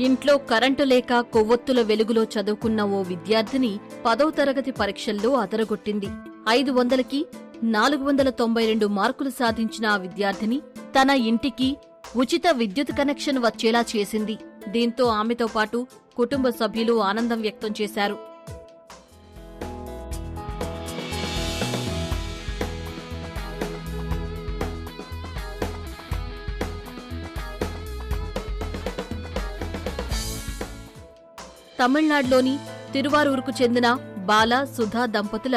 ఇంట్లో కరెంటు లేక కొవ్వొత్తుల వెలుగులో చదువుకున్న ఓ విద్యార్థిని పదవ తరగతి పరీక్షల్లో అదరగొట్టింది. ఐదు వందలకి నాలుగు వందల తొంభై రెండు మార్కులు సాధించిన ఆ విద్యార్థిని తన ఇంటికి ఉచిత విద్యుత్ కనెక్షన్ వచ్చేలా చేసింది. దీంతో ఆమెతో పాటు కుటుంబ సభ్యులు ఆనందం వ్యక్తం చేశారు. తమిళనాడులోని తిరువారూరుకు చెందిన బాల సుధా దంపతుల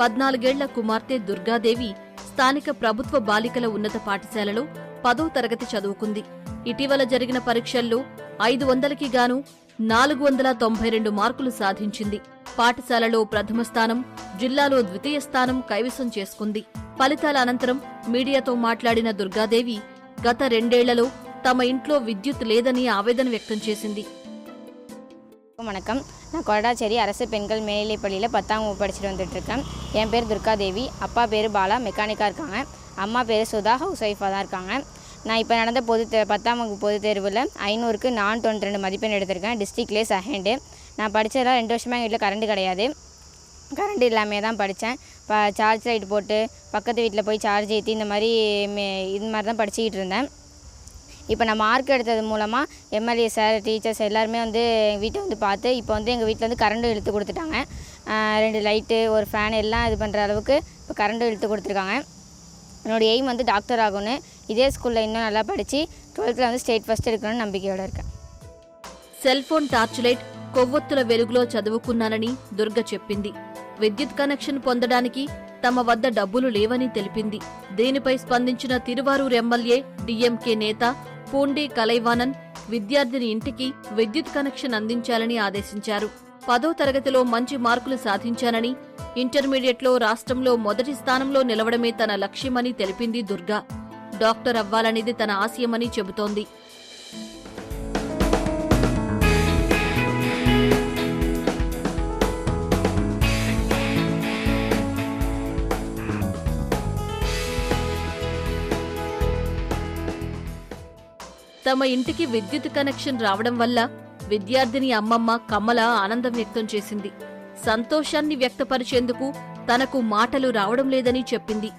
పద్నాలుగేళ్ళ కుమార్తె దుర్గాదేవి స్థానిక ప్రభుత్వ బాలికల ఉన్నత పాఠశాలలో పదో తరగతి చదువుకుంది. ఇటీవల జరిగిన పరీక్షల్లో ఐదు వందలకి గాను నాలుగు వందల తొంభై రెండు మార్కులు సాధించింది. పాఠశాలలో ప్రథమ స్థానం జిల్లాలో ద్వితీయ స్థానం కైవసం చేసుకుంది. ఫలితాల అనంతరం మీడియాతో మాట్లాడిన దుర్గాదేవి గత రెండేళ్ళలో తమ ఇంట్లో విద్యుత్ లేదని ఆవేదన వ్యక్తం చేసింది. வணக்கம். நான் கொரடாச்சேரி அரசு பெண்கள் மேல்நிலைப்பள்ளியில் பத்தாம் வகுப்பு படிச்சுட்டு வந்துட்டுருக்கேன். என் பேர் துர்காதேவி. அப்பா பேர் பாலா. மெக்கானிக்காக இருக்காங்க. அம்மா பேர் சுதா. ஹவுஸ் ஒய்ஃபாக தான் இருக்காங்க. நான் இப்போ நடந்த பொது தே பத்தாம் வகுப்பு பொதுத் தேர்வில் ஐநூறுக்கு நான் தொண்ணூற்றி ரெண்டு மதிப்பெண் எடுத்திருக்கேன். டிஸ்ட்ரிக்ட்லேயே செகண்டு. நான் படித்ததெல்லாம் ரெண்டு வருஷமாக எங்கள் வீட்டில் கரண்ட் கிடையாது. கரண்ட் இல்லாமல் தான் படித்தேன் இப்போ சார்ஜ் லைட் போட்டு பக்கத்து வீட்டில் போய் சார்ஜ் ஏற்றி இந்த மாதிரி மே இது மாதிரி தான் படிச்சுக்கிட்டு இருந்தேன். இப்போ நான் மார்க் எடுத்தது மூலமாக எம்எல்ஏ சார் டீச்சர்ஸ் எல்லாருமே வந்து எங்கள் வீட்டை வந்து பார்த்து இப்போ வந்து எங்கள் வீட்டில் வந்து கரண்ட்டும் இழுத்து கொடுத்துட்டாங்க ஆஹ் ரெண்டு லைட்டு ஒரு ஃபேன் எல்லாம் இது பண்ணுற அளவுக்கு இப்போ கரண்ட்டும் இழுத்து கொடுத்துருக்காங்க என்னோட எய்ம் வந்து டாக்டர் ஆகணும் இதே ஸ்கூலில் இன்னும் நல்லா படித்து டுவெல்த்தில் வந்து ஸ்டேட் ஃபஸ்ட் எடுக்கணும்னு நம்பிக்கையோடு இருக்கேன் సెల్ ఫోన్ టార్చ్ లైట్ కొవ్వొత్తుల వెలుగులో చదువుకున్నానని దుర్గ చెప్పింది విద్యుత్ కనెక్షన్ పొందడానికి తమ వద్ద డబ్బులు లేవని తెలిపింది దీనిపై స్పందించిన తిరువారూరు ఎమ్మెల్యే డిఎంకే నేత పూండి కలైవానన్ విద్యార్థిని ఇంటికి విద్యుత్ కనెక్షన్ అందించాలని ఆదేశించారు. పదో తరగతిలో మంచి మార్కులు సాధించానని ఇంటర్మీడియట్లో రాష్ట్రంలో మొదటి స్థానంలో నిలవడమే తన లక్ష్యమని తెలిపింది దుర్గా. డాక్టర్ అవ్వాలనేది తన ఆశయమని చెబుతోంది. తమ ఇంటికి విద్యుత్ కనెక్షన్ రావడం వల్ల విద్యార్థిని అమ్మమ్మ కమల ఆనందం వ్యక్తం చేసింది. సంతోషాన్ని వ్యక్తపరిచేందుకు తనకు మాటలు రావడం లేదని చెప్పింది.